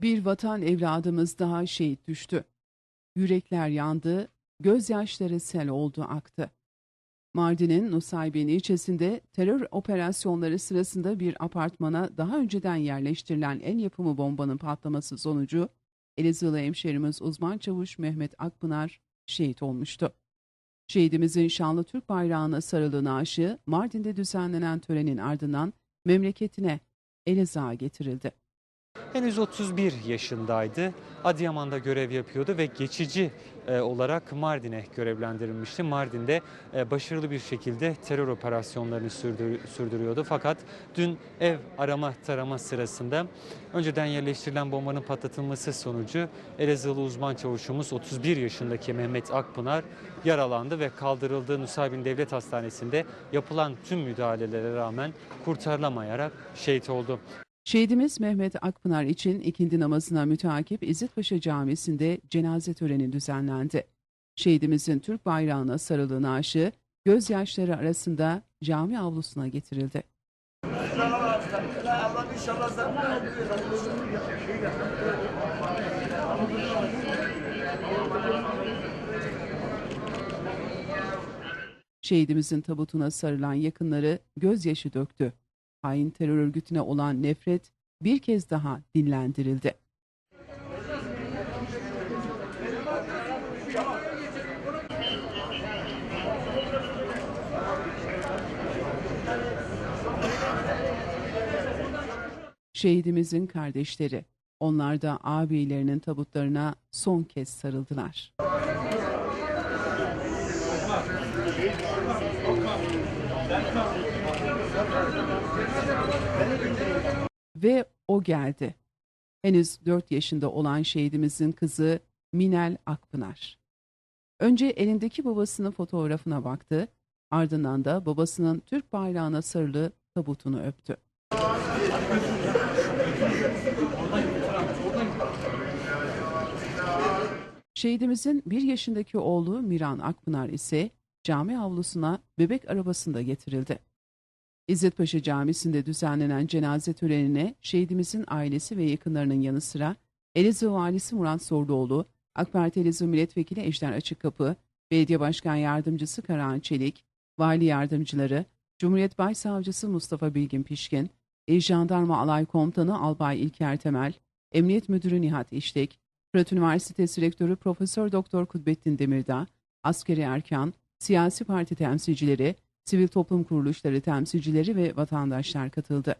Bir vatan evladımız daha şehit düştü. Yürekler yandı, gözyaşları sel oldu aktı. Mardin'in Nusaybin ilçesinde terör operasyonları sırasında bir apartmana daha önceden yerleştirilen el yapımı bombanın patlaması sonucu Elazığlı hemşerimiz uzman çavuş Mehmet Akpınar şehit olmuştu. Şehidimizin şanlı Türk bayrağına sarılı naaşı Mardin'de düzenlenen törenin ardından memleketine Elazığ'a getirildi. Henüz 31 yaşındaydı. Adıyaman'da görev yapıyordu ve geçici e, olarak Mardin'e görevlendirilmişti. Mardin'de e, başarılı bir şekilde terör operasyonlarını sürdür- sürdürüyordu. Fakat dün ev arama tarama sırasında önceden yerleştirilen bombanın patlatılması sonucu Elazığlı uzman çavuşumuz 31 yaşındaki Mehmet Akpınar yaralandı ve kaldırıldığı Nusaybin Devlet Hastanesi'nde yapılan tüm müdahalelere rağmen kurtarılamayarak şehit oldu. Şehidimiz Mehmet Akpınar için ikindi namazına müteakip İzzetpaşa Camisi'nde cenaze töreni düzenlendi. Şehidimizin Türk bayrağına sarılı naaşı gözyaşları arasında cami avlusuna getirildi. Şehidimizin tabutuna sarılan yakınları gözyaşı döktü. Hain terör örgütüne olan nefret bir kez daha dinlendirildi. Şehidimizin kardeşleri, onlar da abilerinin tabutlarına son kez sarıldılar. Ve o geldi. Henüz 4 yaşında olan şehidimizin kızı Minel Akpınar. Önce elindeki babasının fotoğrafına baktı, ardından da babasının Türk bayrağına sarılı tabutunu öptü. Şehidimizin bir yaşındaki oğlu Miran Akpınar ise cami avlusuna bebek arabasında getirildi. İzzetpaşa Camisi'nde düzenlenen cenaze törenine şehidimizin ailesi ve yakınlarının yanı sıra Elazığ Valisi Murat Sorluoğlu, AK Parti Elazığ Milletvekili Ejder Açıkkapı, Belediye Başkan Yardımcısı Karahan Çelik, Vali Yardımcıları, Cumhuriyet Başsavcısı Mustafa Bilgin Pişkin, İl Jandarma Alay Komutanı Albay İlker Temel, Emniyet Müdürü Nihat İştek, Fırat Üniversitesi Rektörü Profesör Doktor Kudbettin Demirdağ, askeri erkan, siyasi parti temsilcileri, sivil toplum kuruluşları temsilcileri ve vatandaşlar katıldı.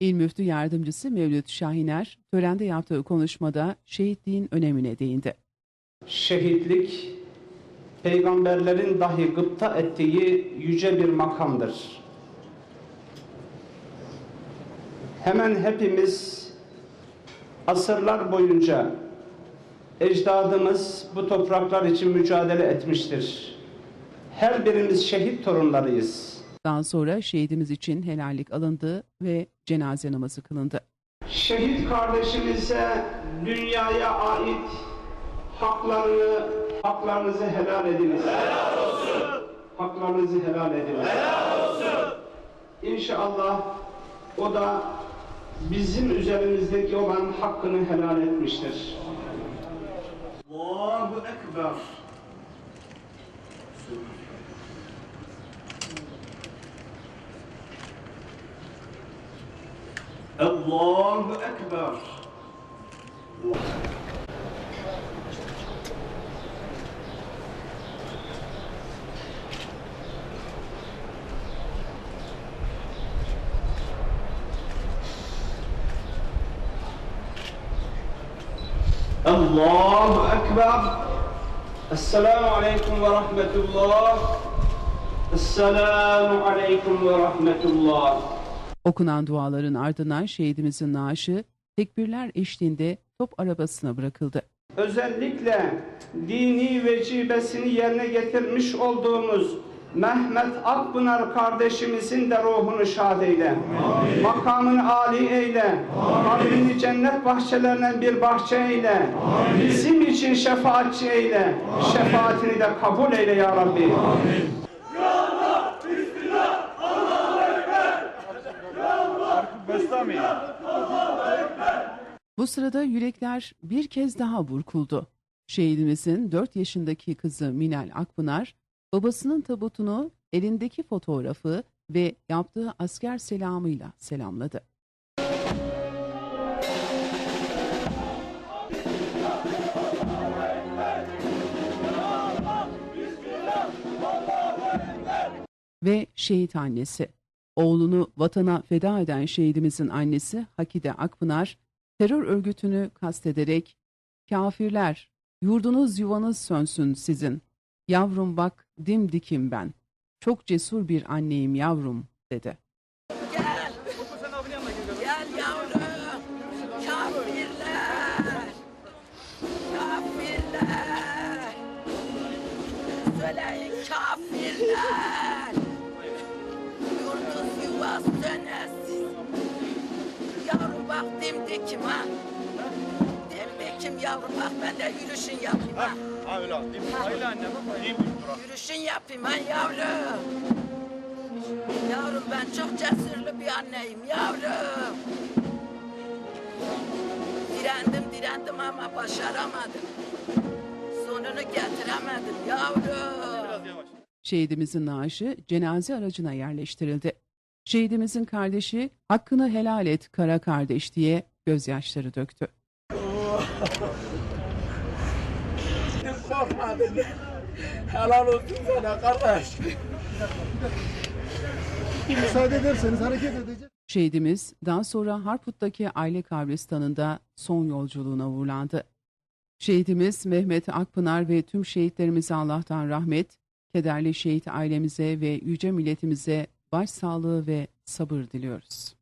İl Müftü Yardımcısı Mevlüt Şahiner, törende yaptığı konuşmada şehitliğin önemine değindi. Şehitlik, peygamberlerin dahi gıpta ettiği yüce bir makamdır. Hemen hepimiz asırlar boyunca ecdadımız bu topraklar için mücadele etmiştir. Her birimiz şehit torunlarıyız. Daha sonra şehidimiz için helallik alındı ve cenaze namazı kılındı. Şehit kardeşimize dünyaya ait haklarını, haklarınızı helal ediniz. Helal olsun. Haklarınızı helal ediniz. Helal olsun. İnşallah o da bizim üzerimizdeki olan hakkını helal etmiştir. Allahu Ekber. Allahu Ekber. Allahu Ekber. Esselamu Aleyküm ve Rahmetullah. Esselamu Aleyküm ve Rahmetullah. Okunan duaların ardından şehidimizin naaşı tekbirler eşliğinde top arabasına bırakıldı. Özellikle dini vecibesini yerine getirmiş olduğumuz Mehmet Akpınar kardeşimizin de ruhunu şad eyle. Makamını âli eyle. Kabrini cennet bahçelerinden bir bahçe eyle. Bizim için şefaatçi eyle. Şefaatini de kabul eyle ya Rabbi. Bu sırada yürekler bir kez daha burkuldu. Şehidimizin 4 yaşındaki kızı Minel Akpınar, babasının tabutunu elindeki fotoğrafı ve yaptığı asker selamıyla selamladı. Ve şehit annesi. Oğlunu vatana feda eden şehidimizin annesi Hakide Akpınar, terör örgütünü kastederek kafirler yurdunuz yuvanız sönsün sizin. Yavrum bak dimdikim ben. Çok cesur bir anneyim yavrum dedi. Gel. Gel yavrum. Kafirler. Kafirler. Söyleyin kafirler. Yurduz yuvaz dönesin. Yavrum bak dimdikim ha. Dimdikim yavrum bak ben de yürüyüşün yapayım ha. Yürüyüşün yapayım ha yavrum. Yavrum ben çok cesurlu bir anneyim yavrum. Direndim direndim ama başaramadım. Sonunu getiremedim yavrum. Şehidimizin naaşı cenaze aracına yerleştirildi. Şehidimizin kardeşi hakkını helal et kara kardeş diye gözyaşları döktü. Korkmadın. Helal olsun sana kardeş. Müsaade ederseniz hareket edeceğiz. Şehidimiz daha sonra Harput'taki aile kabristanında son yolculuğuna uğurlandı. Şehidimiz Mehmet Akpınar ve tüm şehitlerimize Allah'tan rahmet, kederli şehit ailemize ve yüce milletimize başsağlığı ve sabır diliyoruz.